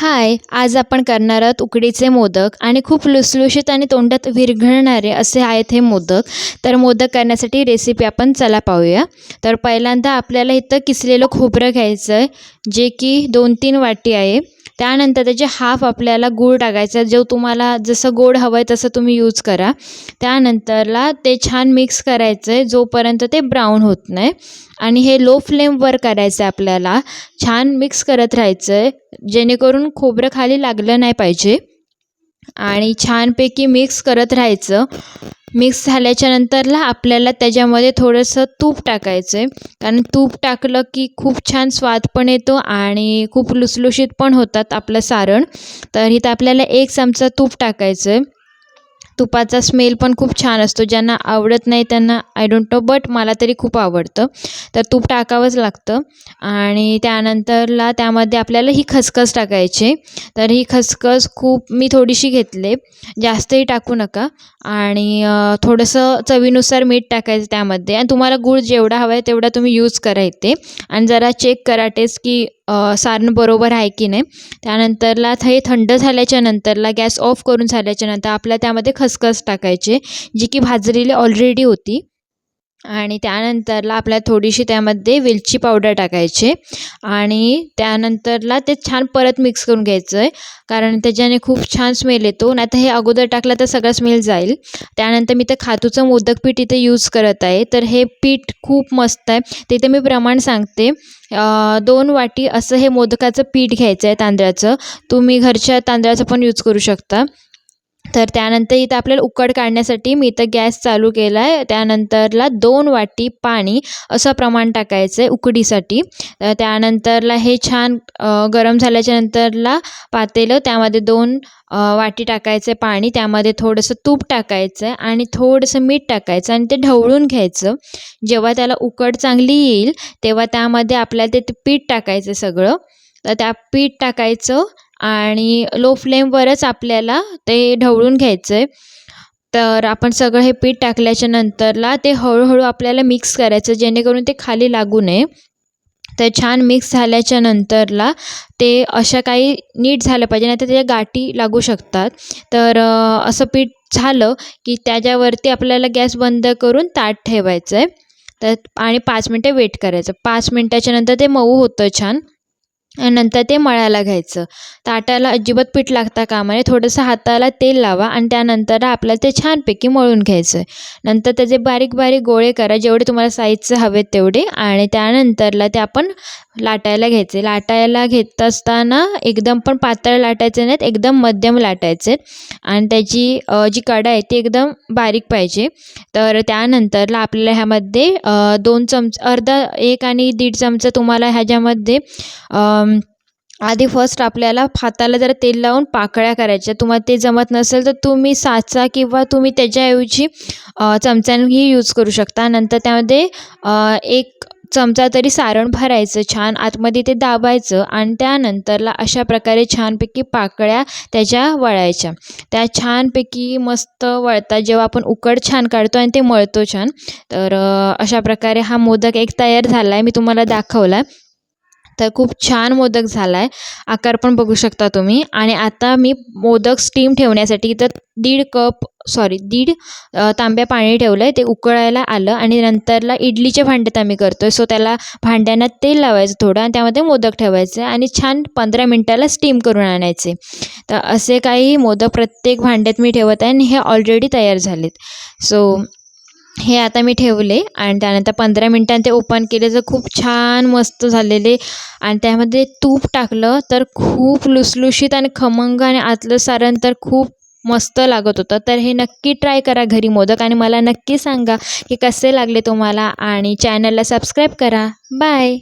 हाय आज आपण करणार आहोत उकडीचे मोदक आणि खूप लुसलुशीत आणि तोंडात विरघळणारे असे आहेत हे मोदक. तर मोदक करण्यासाठी रेसिपी आपण चला पाहूया. तर पहिल्यांदा आपल्याला इथं किसलेलं खोबरं घ्यायचं आहे जे की दोन तीन वाटी आहे. त्यानंतर त्याचे हाफ आपल्याला गूळ टाकायचा जो तुम्हाला जसं गोड हवं आहे तसं तुम्ही यूज करा. त्यानंतरला ते छान मिक्स करायचं आहे जोपर्यंत ते ब्राऊन होत नाही. आणि हे लो फ्लेमवर करायचं आहे आपल्याला. छान मिक्स करत राहायचं आहे जेणेकरून खोबरं खाली लागलं नाही पाहिजे. आणि छानपैकी मिक्स करत राहायचं. मिक्स झाल्याच्यानंतरला आपल्याला त्याच्यामध्ये थोडंसं तूप टाकायचं आहे कारण तूप टाकलं की खूप छान स्वाद पण येतो आणि खूप लुसलुशीत पण होतात आपलं सारण. तर इथं आपल्याला एक चमचा तूप टाकायचं आहे तुपाचा स्मेल पण खूप छान असतो. ज्यांना आवडत नाही त्यांना आय डोंट नो बट मला तरी खूप आवडतं. तर तूप टाकावंच लागतं. आणि त्यानंतरला त्यामध्ये आपल्याला ही खसखस टाकायची. तर ही खसखस खूप मी थोडीशी घेतले. जास्तही टाकू नका. आणि थोडंसं चवीनुसार मीठ टाकायचं त्यामध्ये. आणि तुम्हाला गूळ जेवढा हवा आहे तेवढा तुम्ही यूज करा इथे. आणि जरा चेक करा टेस्ट की सारण बरोबर आहे की नाही? त्यानंतरला हे थंड झाल्याच्या नंतरला गॅस ऑफ करून झाल्याच्यानंतर आपल्या त्यामध्ये खसखस टाकायचे जी की भाजलेली ऑलरेडी होती. आणि त्यानंतरला आपल्याला थोडीशी त्यामध्ये वेलची पावडर टाकायची आणि त्यानंतरला ते छान परत मिक्स करून घ्यायचं आहे कारण त्याच्याने खूप छान स्मेल येतो. नाही तर हे अगोदर टाकलं तर सगळा स्मेल जाईल. त्यानंतर मी ते खातूचं मोदक पीठ इथे यूज करत आहे. तर हे पीठ खूप मस्त आहे. ते इथे मी प्रमाण सांगते. दोन वाटी असं हे मोदकाचं पीठ घ्यायचं आहे तांदळाचं. तुम्ही घरच्या तांदळाचं पण यूज करू शकता. तर त्यानंतर इथं आपल्याला उकड काढण्यासाठी मी इथं गॅस चालू केला आहे त्यानंतरला दोन वाटी पाणी असं प्रमाण टाकायचं आहे उकडीसाठी त्यानंतरला हे छान गरम झाल्याच्या नंतरला पातेलं त्यामध्ये दोन वाटी टाकायचं आहे पाणी त्यामध्ये थोडंसं तूप टाकायचं आहे आणि थोडंसं मीठ टाकायचं आणि ते ढवळून घ्यायचं. जेव्हा त्याला उकड चांगली येईल तेव्हा त्यामध्ये आपल्याला ते पीठ टाकायचं सगळं. तर त्या पीठ टाकायचं आणि लो फ्लेमवरच आपल्याला ते ढवळून घ्यायचं आहे तर आपण सगळं हे पीठ टाकल्याच्या नंतरला ते हळूहळू आपल्याला मिक्स करायचं जेणेकरून ते खाली लागू नये. तर छान मिक्स झाल्याच्या नंतरला ते अशा काही नीट झालं पाहिजे नाहीतर त्याच्या गाठी लागू शकतात. तर असं पीठ झालं की त्याच्यावरती आपल्याला गॅस बंद करून ताट ठेवायचं आहे तर आणि पाच मिनटं वेट करायचं. पाच मिनटाच्या नंतर ते मऊ होतं छान. नंतर ते मळायला घ्यायचं. ताटाला अजिबात पीठ लागता कामा नये. थोडंसं हाताला तेल लावा आणि त्यानंतर आपल्याला ते छानपैकी मळून घ्यायचं आहे नंतर त्याचे बारीक बारीक गोळे करा. जेवढे तुम्हाला साईजचे हवेत तेवढे. आणि त्यानंतरला ते आपण लाटायला घ्यायचे. लाटायला घेत असताना एकदम पण पातळ लाटायचे नाहीत. एकदम मध्यम लाटायचे. आणि त्याची जी कडा आहे ती एकदम बारीक पाहिजे. तर त्यानंतरला आपल्याला ह्यामध्ये दोन चमच अर्धा एक आणि दीड चमचा तुम्हाला ह्याच्यामध्ये आधी फर्स्ट आपल्याला हाताला जरा तेल लावून पाकळ्या करायच्या. तुम्हाला ते जमत नसेल तर तुम्ही साचा किंवा तुम्ही त्याच्याऐवजी चमच्यानेही यूज करू शकता. नंतर त्यामध्ये एक चमचा तरी सारण भरायचं छान. आतमध्ये ते दाबायचं आणि त्यानंतरला अशा प्रकारे छानपैकी पाकळ्या त्याच्या वळायच्या. त्या छानपैकी मस्त वळतात. जेव्हा आपण उकड छान काढतो आणि ते मळतो छान. तर अशा प्रकारे हा मोदक एक तयार झाला आहे मी तुम्हाला दाखवला आता तर खूप छान मोदक झाला आहे आकार पण बघू शकता तुम्ही. आणि आता मी मोदक स्टीम ठेवण्यासाठी तर दीड कप सॉरी दीड तांब्या पाणी ठेवलं आहे ते उकळायला आलं आणि नंतरला इडलीच्या भांड्यात आम्ही करतो आहे सो त्याला भांड्यांना तेल लावायचं थोडं आणि त्यामध्ये मोदक ठेवायचे आणि छान पंधरा मिनटाला स्टीम करून आणायचे. तर असे काही मोदक प्रत्येक भांड्यात मी ठेवत आहे आणि हे ऑलरेडी तयार झालेत. सो हे आता मी ठेवले आणि त्यानंतर पंधरा मिनटांनी ते ओपन केले. तर खूप छान मस्त झालेले. आणि त्यामध्ये तूप टाकलं तर खूप लुसलुशीत आणि खमंग आणि आतलं सारण तर खूप मस्त लागत होतं. तर हे नक्की ट्राय करा घरी मोदक आणि मला नक्की सांगा की कसे लागले तुम्हाला. आणि चॅनलला सबस्क्राईब करा. बाय.